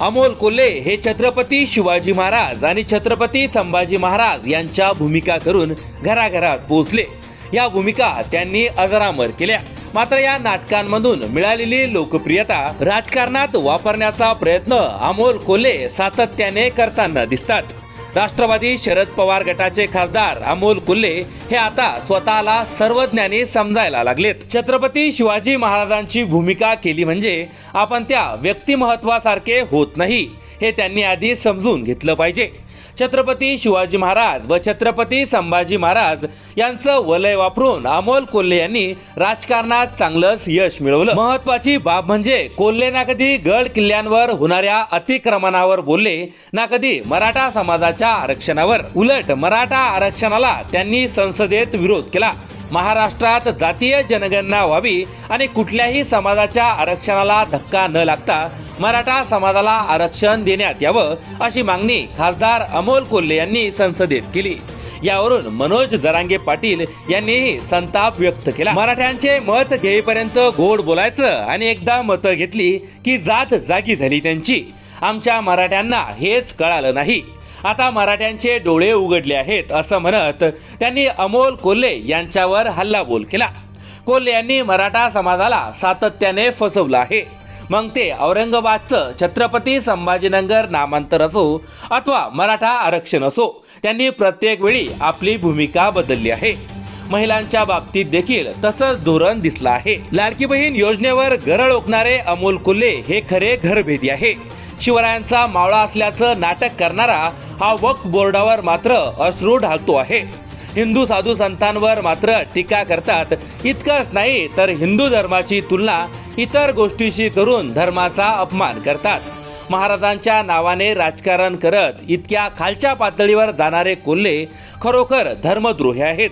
अमोल कोल्हे हे छत्रपती शिवाजी महाराज आणि छत्रपती संभाजी महाराज यांच्या भूमिका करून घराघरात पोहोचले. या भूमिका त्यांनी अजरामर केल्या. मात्र या नाटकांमधून मिळालेली लोकप्रियता राजकारणात वापरण्याचा प्रयत्न अमोल कोल्हे सातत्याने करताना दिसतात. राष्ट्रवादी शरद पवार गटाचे खासदार अमोल कुल्ले हे आता स्वतःला सर्वज्ञानी समजायला लागलेत. छत्रपती शिवाजी महाराजांची भूमिका केली म्हणजे आपण त्या व्यक्तिमहत्वासारखे होत नाही हे त्यांनी आधी समजून घेतलं पाहिजे. छत्रपती शिवाजी महाराज व छत्रपती संभाजी महाराज यांचं वलय वापरून अमोल कोल्हे यांनी राजकारणात चांगलंच यश मिळवलं. महत्वाची बाब म्हणजे कोल्हे ना कधी गड किल्ल्यांवर होणाऱ्या अतिक्रमणावर बोलले ना कधी मराठा समाजाच्या आरक्षणावर उलट मराठा आरक्षणाला त्यांनी संसदेत विरोध केला. महाराष्ट्रात जातीय जनगणना व्हावी आणि कुठल्याही समाजाच्या आरक्षणाला धक्का न लागता मराठा समाजाला आरक्षण देण्यात यावं अशी मागणी खासदार अमोल कोल्हे यांनी संसदेत केली. यावरून मनोज जरांगे पाटील यांनीही संताप व्यक्त केला. मराठ्यांचे मत घेईपर्यंत गोड बोलायचं आणि एकदा मतं घेतली की जात जागी झाली त्यांची. आमच्या मराठ्यांना हेच कळालं नाही. आता मराठ्यांचे डोळे उघडले आहेत असं म्हणत त्यांनी अमोल कोल्हे यांच्यावर हल्लाबोल केला. कोल्हे यांनी मराठा समाजाला सातत्याने फसवलं आहे. मग ते औरंगाबादचं छत्रपती संभाजीनगर नामांतर असो अथवा मराठा आरक्षण असो त्यांनी प्रत्येक वेळी आपली भूमिका बदलली आहे. महिलांच्या बाबतीत देखील तसंच धोरण दिसलं आहे. लाडकी बहीण योजनेवर गरळ ओकणारे अमोल कोल्हे हे खरे घरभेदी आहे. शिवरायांचा मावळा असल्याचं नाटक करणारा हा वक्फ बोर्डावर मात्र अश्रू ढालतो आहे. हिंदू साधू संतांवर मात्र टीका करतात. इतकंच नाही तर हिंदू धर्माची तुलना इतर गोष्टीशी करून धर्माचा अपमान करतात. महाराजांच्या नावाने राजकारण करत इतक्या खालच्या पातळीवर जाणारे कोल्हे खरोखर धर्मद्रोही आहेत.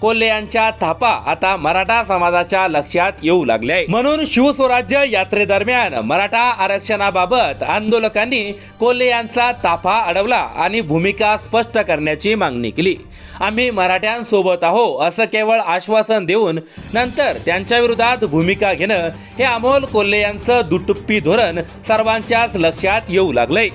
कोल्हे यांच्या थापा आता मराठा समाजाच्या लक्षात येऊ लागल्या आहे. म्हणून शिवस्वराज्य यात्रेदरम्यान मराठा आरक्षणाबाबत आंदोलकांनी कोल्हे यांचा ताफा अडवला आणि भूमिका स्पष्ट करण्याची मागणी केली. आम्ही मराठ्यांसोबत आहो असं केवळ आश्वासन देऊन नंतर त्यांच्या विरोधात भूमिका घेणं हे अमोल कोल्हे यांचं दुटुप्पी धोरण सर्वांच्याच लक्षात येऊ लागलंय.